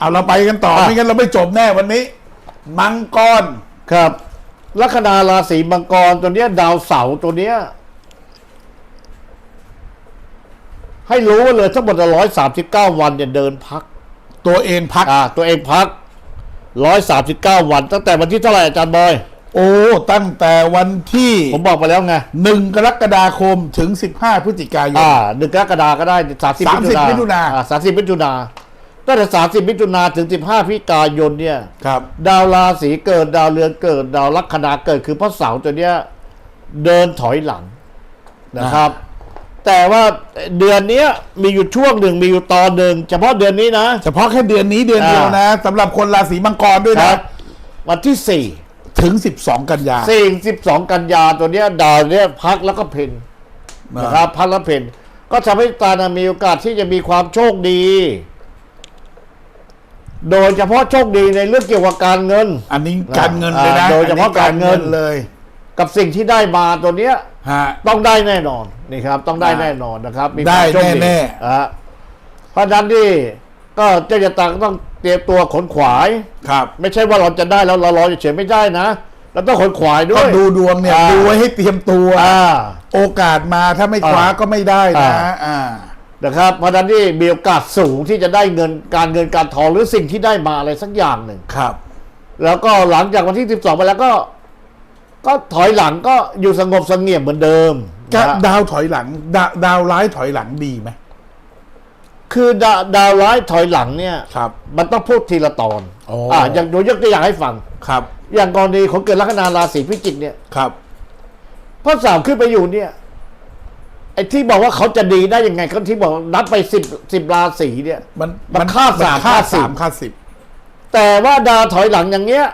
เอาเราไปกันต่ออะไม่งั้นเราไม่จบแน่วันนี้ มังกร ครับลัคนาราศีมังกรตัวเนี้ย ดาวเสาร์ตัวเนี้ย ให้รู้ไว้เลยทั้งหมดร้อยสามสิบเก้าวันเนี่ยเดินพัก ตัวเองพัก อ่า ตัวเองพักร้อยสามสิบเก้าวัน ตั้งแต่วันที่เท่าไหร่อาจารย์บอย โอ้ตั้งแต่วันที่ผมบอกไปแล้วไงหนึ่งกรกฎาคมถึงสิบห้าพฤศจิกายนอ่าหนึ่งกรกฎาก็ได้สามสิบ30มิถุนาสามสิบมิถุนา ตั้งแต่สามสิบมิถุนาถึงสิบห้าพฤศจิกายนเนี่ย ครับ ดาวราศีเกิดดาวเรือนเกิด ดาวลัคนาเกิดคือพระเสาร์ตัวเนี้ยเดินถอยหลังนะครับ แต่ว่าเดือนเนี้ยมีอยู่ช่วงหนึ่งมีอยู่ตอนหนึ่งเฉพาะเดือนนี้นะ เฉพาะแค่เดือนนี้เดือนเดียวนะสำหรับคนราศีมังกรด้วยคนะรับ วันที่สี่ถึงสิบสองกันยาสี่สิบสองกันยาตัวเนี้ยดาวเนี้ยพักแล้วก็เพนนะครับพักแล้วเพนก็ทำให้ตานะมีโอกาสที่จะมีความโชคดี โดยเฉพาะโชคดีในเรื่องเกี่ยวกับการเงิน อันนี้การเงินเลยนะอ่าโดยเฉพาะการเงิน อัเลยกับสิ่งที่ได้มาตัวเนี้ย ฮะ ต้องได้แน่นอนนี่ครับ ต้องได้ได้แน่นอนนะครับมีได้ความโชคแน่ๆ อะเพราะฉะนั้นที่ก็เจ้าจะตังต้องเตรียมตัวขนขวาย ครับไม่ใช่ว่าเราจะได้แล้วเรารอเฉยๆไม่ได้นะเราต้องขนขวายด้ก็วย ดูดวงเนี่ยอ่า ดูไว้ให้เตรียมตัว อ่า โอกาสมาถ้าไม่คว้าอ่าก็ไม่ได้นะอ่า อ่า นะครับเพราะฉะนั้นที่มีโอกาสสูงที่จะได้เงินการเงินการทองหรือสิ่งที่ได้มาอะไรสักอย่างหนึ่ง ครับ แล้วก็หลังจากวันที่ 12ไปแล้วก็ ก็ถอยหลังก็อยู่สงบเสงี่ยมเหมือนเดิมจะนะฮะดาวถอยหลังดาดาวร้ายถอยหลังดีไหมคือดาดาวร้ายถอยหลังเนี่ย ครับ มันต้องพูดทีละตอนโอ้อย่างโดยยกตัวอย่างให้ฟัง ครับอย่างกรณีของเกิดลัคนาราศีพิจิกเนี่ยครับ พระสามขึ้นไปอยู่เนี่ยไอ้ที่บอกว่าเขาจะดีได้ยังไงเขาที่บอกนับไปสิบสิบราศีเนี่ย มันมันคาดสามคาดคาดสิบสามคาดสิบแต่ว่าดาวถอยหลังอย่างเงี้ย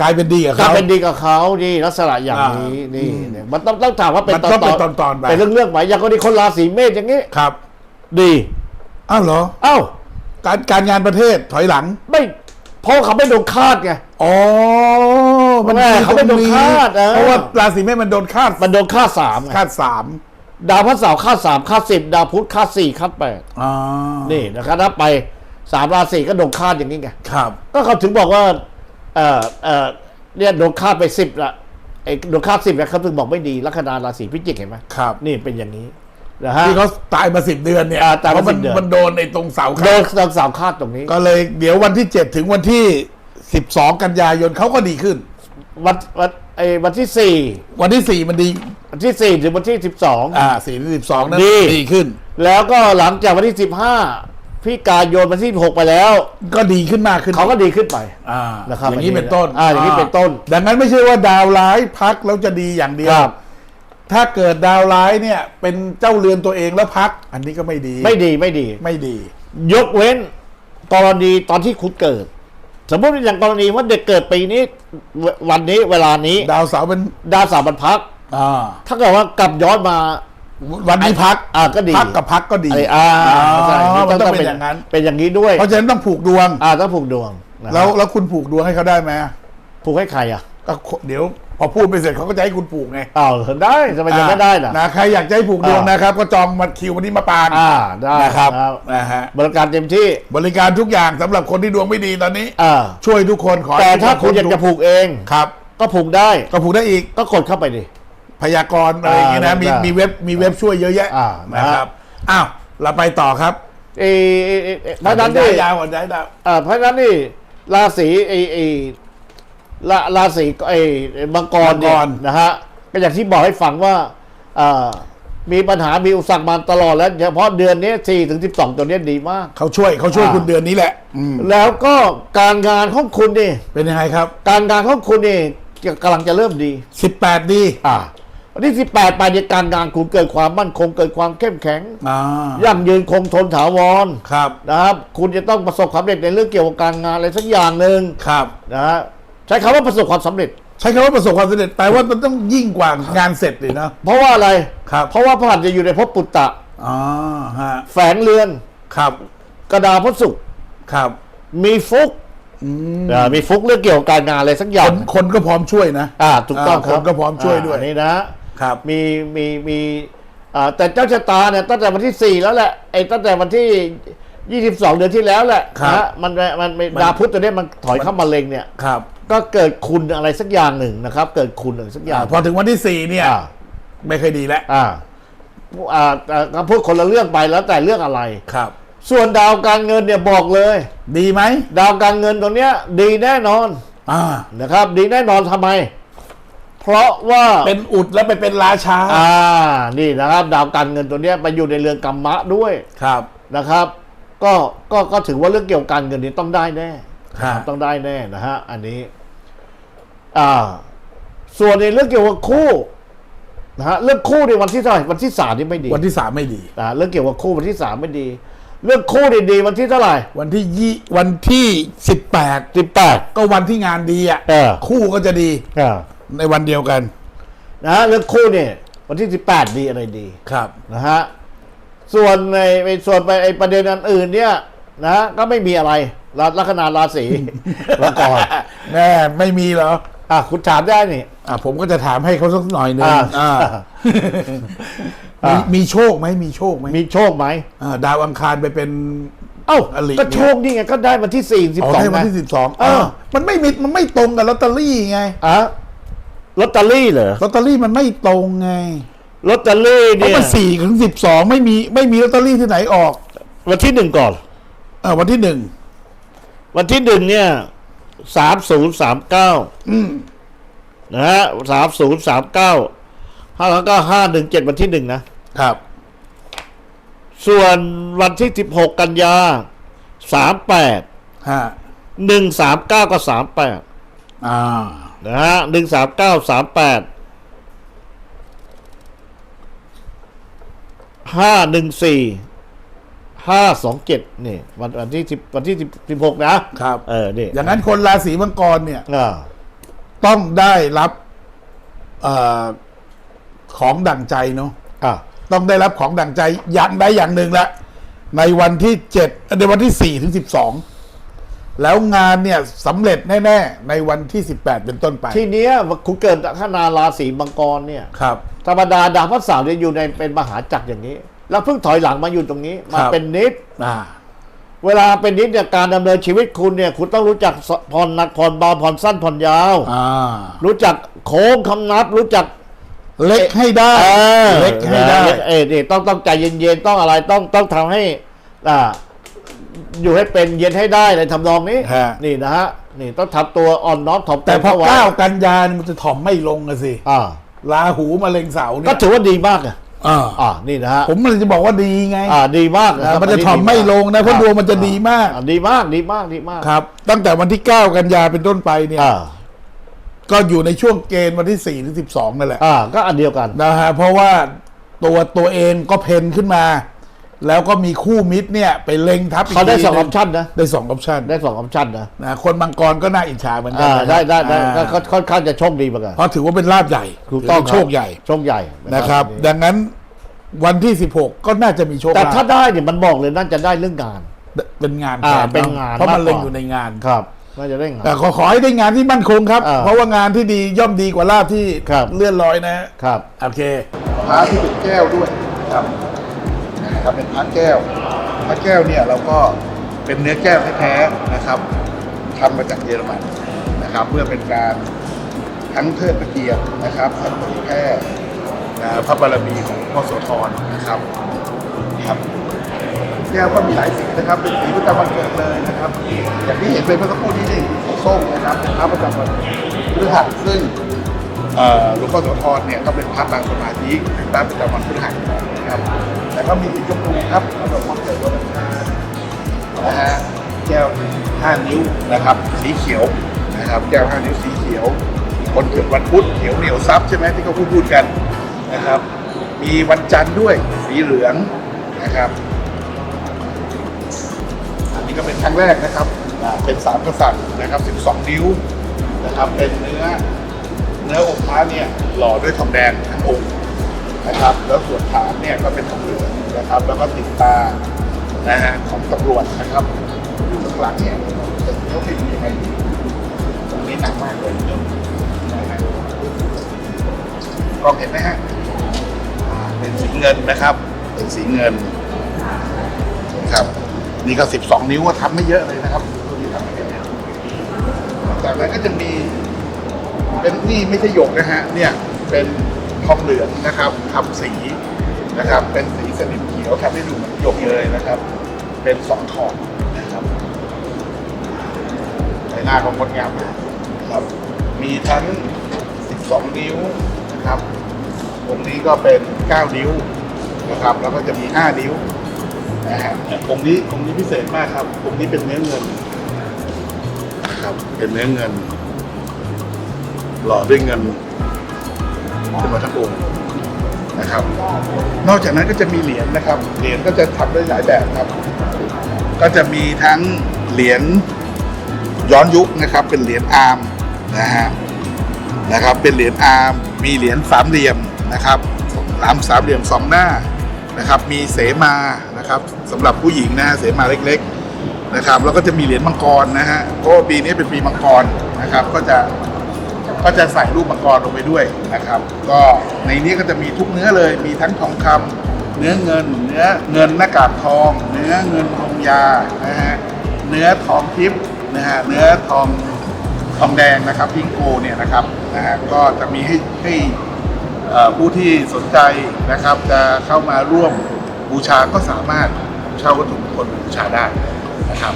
กลายเป็นดีกับกลายเขาเป็นดีกับเขานี่ลักษณะอย่างนี้อ่านี่อืมเนี่ยมันต้องต้องถามว่าเป็นมันต้องเป็นตอนๆไปเป็นเรื่องเรื่องๆไหมอย่างกรณีคนราศีเมษอย่างนี้ครับ ดีอ้าวเหรอเอ้าการการงานประเทศถอยหลัง ไม่เพราะเขาไม่โดนคาดไงอ๋อมันแม่เขาไม่โดนคาดเออเพราะว่าราศีเมษมันโดนคาดมันโดนคาดสามไงคาดสาม ดาวพระเสาร์คาดสามคาดสิบดาวพุธคาดสี่คาดแปดอ๋อนี่นะครับถ้าไปสามราศีก็โดนคาดอย่างนี้ไงครับ ก็เขาถึงบอกว่าเออเออเนี่ยโดนคาดไปสิบละไอ้โดนคาดสิบแล้วเขาถึงบอกไม่ดีลัคนาราศีพิจิกเห็นไหมครับ นี่เป็นอย่างนี้นะฮะที่เขาตายมาสิบเดือนเนี่ยอ่าตายมาเพระ10เดือน มันโดนในตรงเสาโดคานดโดนสามคาดตรงนี้ ก็เลยเดี๋ยววันที่เจ็ดถึงวันที่สิบสองกันยายนเขาก็ดีขึ้น วันวัน ไอ้วันที่สี่วันที่สี่มันดีวันที่สี่ถึงวันที่สิบสอง อ่าสี่ถึงสิบสองนั้นดี ดีขึ้น แล้วก็หลังจากวันที่สิบห้าพี่กายนวันที่หกไปแล้ว ก็ดีขึ้นมากขึ้นเขาก็ดีขึ้นไป อ่านะครับอย่างนี้อันนี้เป็นต้นอ่าอย่างนี้เป็นต้น ดังนั้นไม่ใช่ว่าดาวร้ายพักแล้วจะดีอย่างเดียวครับ ถ้าเกิดดาวร้ายเนี่ย เป็นเจ้าเรือนตัวเองแล้วพัก อันนี้ก็ไม่ดีไม่ดีไม่ดี ไม่ดี ยกเว้นกรณีตอนที่คุณเกิด สมมติอย่างกรณีว่าเด็กเกิดปีนี้ววันนี้เวลานี้ ดาวเสาร์เป็นดาวเสาร์มันพัก อ่าถ้าเกิดว่ากลับย้อนมา วันนี้พักอ่าก็ดีพักกับพักก็ดีอะไรอ่าใช่มันต้องเป็นอย่างนั้นเป็นอย่างนี้ด้วย เพราะฉะนั้นต้องผูกดวง อ่าต้องผูกดวงนะแล้วแล้วคุณผูกดวงให้เขาได้ไหมผูกให้ใครอะก็เดี๋ยว พอพูดไปเสร็จเขาก็จะให้คุณผูกไงอ้าวได้ทำไมจะไม่ได้ล่ะ นะใครอยากจะให้ผูกดวงอ่านนะครับ ก็จองมาคิววันนี้มาปางอ่าได้นะครับครับ นะฮะบริการเต็มที่บริการทุกอย่างสำหรับคนที่ดวงไม่ดีตอนนี้ อ่าช่วยทุกคนขอให้แต่ถ้าทุกนคุณอยากจะผูกเอง ครับก็ผูกได้ก็ผูกได้อีก ก็กดเข้าไปดิ พยากรณ์อะไรอย่างงี้นะอ่ามีได้มีเว็บมีเว็บช่วยเยอะแยะอ่านะนะคครัรับ บอ้าวเราไปต่อครับเอเอเอเอเพราะฉะนั้นย้านี่ยยาวก่อนย้ายดาวอ่าเพราะฉะนั้นนี่ราศีไอไอ ราราศีไอมังกรเนี่ยนะฮะก็อย่างที่บอกให้ฟังว่าอ่ามีปัญหามีอุปสรรคมาตลอดแล้วเฉพาะเดือนนี้สี่ถึงสิบสองตัวเนี้ยดีมาก เขาช่วยเขาช่วยอ่า คุณเดือนนี้แหละอืมแล้วก็การงานของคุณนี่เป็นยังไงครับ การงานของคุณนี่กำลังจะเริ่มดีสิบแปดดีอ่าวันที่สิบแปดไปในยการงานคุณเกิดความมั่นคงเกิดความเข้มแข็ง อ่ายั่งยืนคงทนถาวรครับนะครับ คุณจะต้องประสบความสำเร็จในเรื่องเกี่ยวกับการงานอะไรสักอย่างหนึ่งครับ นะฮะ ใช้คำว่าประสบความสำเร็จ ใช้คำว่าประสบความสำเร็จแปลว่ามันต้องยิ่งกว่างานเสร็จเลยนะ เพราะว่าอะไร ครับ เพราะว่าพระหัตถ์จะอยู่ในภพปุตตะ อ๋อฮะแฝงเรือนครับกระดาพระศุกร์ครับมีฟุกอ่ามีฟุกเรื่องเกี่ยวกับการงานอะไรสักอคย่างนคนก็พร้อมช่วยนะ อ่าถูกต้องอ่าครับคนก็พร้อมช่วยด้วยานี่นะครับ มีมีมีอ่าแต่เจ้าชะตาเนี่ยตั้งแต่วันที่สี่แล้วแหละไอ้ตั้งแต่วันที่ 22 เดือนที่แล้วแหละครับนะฮะมันมันมันมันดาวพุธตัวเนี้ยมันถอยเข้ามาเล็งเนี่ย ครับก็เกิดคุณอะไรสักอย่างหนึ่งนะครับ เกิดคุณอะไรสักอย่างอ่าพอถึงวันที่สี่เนี่ย อ่าไม่ค่อยดีแล้วอ่าอ่าอ่าก็พูดคนละเรื่องไปแล้วแต่เรื่องอะไร ครับ ส่วนดาวการเงินเนี่ยบอกเลย ดีไหมดาวการเงินตรงเนี้ยดีแน่นอนอ่า นะครับ ดีแน่นอนทำไม เพราะว่าเป็นอุดแล้วไปเป็นราชาอ่านี่นะครับ ดาวการเงินตัวเนี้ยไปอยู่ในเรือนกรรมะด้วยครับ นะครับ ก็ก็ก็ถือว่าเรื่องเกี่ยวกับการเงินนี้ต้องได้แน่ครับต้องได้แน่นะฮะ อันนี้ อ่า ส่วนในเรื่องเกี่ยวกับคู่นะฮะเรื่องคู่ในวันที่เท่าไหร่วันที่สามนี่ไม่ดีวันที่สามไม่ดีอ่าเรื่องเกี่ยวกับคู่วันที่สามไม่ดี เรื่องคู่ดีดีวันที่เท่าไหร่วันที่ยี่วันที่สิบแปดสิบแปด ก็วันที่งานดีอะเออ คู่ก็จะดีอ่าในวันเดียวกันนะฮะเรื่องคู่เนี่ย วันที่สิบแปดดีอะไรดี ครับ นะฮะ ส่วนในในส่วนไปไอประเด็นอันอื่นเนี่ยนะฮะก็ไม่มีอะไรราลัคนาราศีละก่อนแน่ไม่มีเหรออะคุณถามได้นี่อะผมก็จะถามให้เขาสักหน่อยหนึงอ่าอ่าอ่ามีมีโชคไหมมีโชคไหมมีโชคไหมอ่าดาวอังคารไปเป็น เอ้าอลิก็โชคนี่ไงก็ได้วันที่สี่สิบอ๋อสองได้วันไงที่สิบสองเออมันไม่มีมันไม่ตรงกับลอตเตอรี่ไงอะลอตเตอรี่เหรอลอตเตอรี่มันไม่ตรงไง ลอตเตอรี่เพราะเนี่ยมันสี่ถึงสิบสองไม่มีไม่มีลอตเตอรี่ที่ไหนออกวันที่หนึ่งก่อน เออวันที่หนึ่งวันที่หนึ่งเนี่ยสามศูนย์สามเก้าอืมนะฮะสามศูนย์สามเก้าห้าแล้วก็ห้าหนึ่งเจ็ดวันที่หนึ่งนะ ครับ ส่วนวันที่สิบหกกันยาสามแปดฮะหนึ่งสามเก้าก็สามแปดอ่า นะฮะหนึ่งสามเก้าสามแปด ห้าหนึ่งสี่ห้าสองเจ็ดนี่วันวันที่สิบวันที่สิบสิบหกนะครับ เออนี่อย่างนั้นคนราศีมังกรเนี่ย อ่าต้องได้รับเออของดั่งใจเนาะอ่าต้องได้รับของดั่งใจอย่างใดอย่างหนึ่งละในวันที่เจ็ดในวันที่สี่ถึงสิบสอง แล้วงานเนี่ยสำเร็จแน่ๆ ในวันที่สิบแปดเป็นต้นไป ทีเนี้ยคุณเกิดลัคนาราศีมังกรเนี่ยครับ ธรรมดาดาวพระเสาร์เนี่ยอยู่ในเป็นมหาจักรอย่างนี้ แล้วเพิ่งถอยหลังมาอยู่ตรงนี้มาครับ เป็นนิด อ่า เวลาเป็นนิดเนี่ยการดำเนินชีวิตคุณเนี่ยคุณต้องรู้จักผ่อนหนักผ่อนเบาผ่อนสั้นผ่อนยาว อ่า รู้จักโค้งคำนับ รู้จักเล็กให้ได้เออเล็กให้ได้ เออนี่ต้องต้องใจเย็นๆต้องอะไรต้องต้องทำให้อ่า อยู่ให้เป็นเย็นให้ได้ในทำนองนี้ ฮะ นี่นะฮะ นี่ต้องทำตัวอ่อนน้อมถ่อมตนแต่พอเข้ไว้เก้ากันยาเนี่ยมันจะถ่อมไม่ลงอะสิอ่าลาหูมาเล็งเสาเนี่ก็ยถือว่าดีมากอะอ่าอ่านี่นะฮะผมมันจะบอกว่าดีไงอ่าดีมากคอ่ารับมันจะอัถ่อมไม่ลงนะเพราะคบดวงมันจะดีมากอ่ดีมากดีมากดีมากครับ ตั้งแต่วันที่เก้ากันยาเป็นต้นไปเนี่ย อ่าก็อยู่ในช่วงเกณฑ์วันที่สี่ถึงสิบสองนั่นแหละอ่าก็อันเดียวกัน นะฮะเพราะว่าตัวตัวเองก็เพนขึ้นมา แล้วก็มีคู่มิตรเนี่ยไปเล็งทับกเขาได้ทีสองหออปชั่นนะ ได้สองออปชั่นได้สองออปชั่นนะนะคนมังกรก็น่าอิจฉาเหมือนกัอ่านะได้ได้ได้อ่าก็ค่อนข้างจะโชคดีเหมือนกันเพราะถือว่าเป็นลาบใหญ่ถูกต้องถืว่าโชคใหญ่โชคใหญ่นะครับ ดังนั้นวันที่ 16 ก็น่าจะมีโชคแต่ลาถ้าภได้เนี่ยมันบอกเลยน่าจะได้เรื่องงาน เป็นงานอ่าแทเป็นงานเพราะมันมากกว่า เล็งอยู่ในงาน ครับน่าจะได้งาน แต่ขอขอให้ได้งานที่มั่นคงครับ อ่าเพราะว่างานที่ดีย่อมดีกว่าลาบที่ครับ เลื่อนลอยนะฮะครับ โอเค พระที่เป็นแก้วด้วยครับ นะครับเป็นพระแก้วพระแก้วเนี่ยเราก็เป็นเนื้อแก้วแท้ๆนะครับทำมาจากเยอรมันนะครับ เพื่อเป็นการทั้งเทิดพระเกียรตินะครับทั้งเผยแพร่พระบารมีของพ่อโสธรนะครับครับแก้วก็มีหลายสีนะครับ เป็นสีประจำวันเกิดเลยนะครับ อย่างที่เห็นเป็นเมื่อสักครู่นี้นี่ส้มนะครับเป็นพระประจำวันพฤหัสซึ่งหลวงพ่อโสธรเนี่ยก็เป็นพระปางสมาธิเป็นพระประจำวันพฤหัส นะครับแล้วก็มีสีชมพูครับแล้วก็ความเกิดวันอังคารนะฮะแก้วห้านิ้วนะครับ สีเขียวนะครับ แก้วห้านิ้วสีเขียว คนเกิดวันพุธเขียวเหนียวซับใช่ไหมที่เขาพูดพูดกันนะครับ มีวันจันทร์ด้วยสีเหลืองนะครับอันนี้ก็เป็นครั้งแรกนะครับอ่าเป็นสามกษัตริย์นะครับ 12 นิ้วนะครับ เป็นเนื้อเนื้อองค์พระเนี่ยหล่อด้วยทองแดงทั้งองค์ นะครับ แล้วส่วนฐานเนี่ยก็เป็นทองเหลืองนะครับ แล้วก็ติดตานะฮะของตำรวจนะครับอยู่ข้างหลังเนี่ยเป็นเขาติดยังไงตรงนี้หนักมากเลยนะกล้องเห็นไหมฮะเป็นสีเงินนะครับ เป็นสีเงินครับนี่ก็สิบสองนิ้วก็ทำไม่เยอะเลยนะครับตัวนี้ทำไม่เยอะจากนั้นก็จะมีเป็นนี่ไม่ใช่หยกนะฮะ เนี่ยเป็น ทองเหลืองนะครับทำสีนะครับ เป็นสีสนิมเขียวทำให้ดูเหมือนหยกเลยนะครับ เป็นสองทองนะครับใบหน้าของงดงามมากครับ มีทั้ง 12 นิ้วนะครับตรงนี้ก็เป็น 9 นิ้วนะครับ แล้วก็จะมี 5 นิ้วนะฮะตรงนี้ตรงนี้พิเศษมากครับตรงนี้เป็นเนื้อเงินนะครับ เป็นเนื้อเงินหล่อด้วยเงิน ขึ้นมาทั้งองค์นะครับ นอกจากนั้นก็จะมีเหรียญนะครับ เหรียญก็จะทำได้หลายแบบครับ ก็จะมีทั้งเหรียญย้อนยุคนะครับ เป็นเหรียญอาร์มนะฮะนะครับ เป็นเหรียญอาร์มมีเหรียญสามเหลี่ยมนะครับสามสามเหลี่ยมสองหน้านะครับ มีเสมานะครับสำหรับผู้หญิงนะฮะเสมาเล็กๆนะครับแล้วก็จะมีเหรียญมังกรนะฮะเพราะปีนี้เป็นปีมังกรนะครับ ก็จะ ก็จะใส่รูปมังกรลงไปด้วยนะครับ ก็ในนี้ก็จะมีทุกเนื้อเลย มีทั้งทองคำเนื้อเงิน เนื้อเงินหน้ากากทอง เนื้อเงินทองยานะฮะเนื้อทองทิพย์นะฮะเนื้อทองทองแดงนะครับพิงโกเนี่ยนะครับนะฮะก็จะมีให้ให้ผู้ที่สนใจนะครับจะเข้ามาร่วมบูชาก็สามารถเช่าวัตถุมงคลบูชาได้นะครับ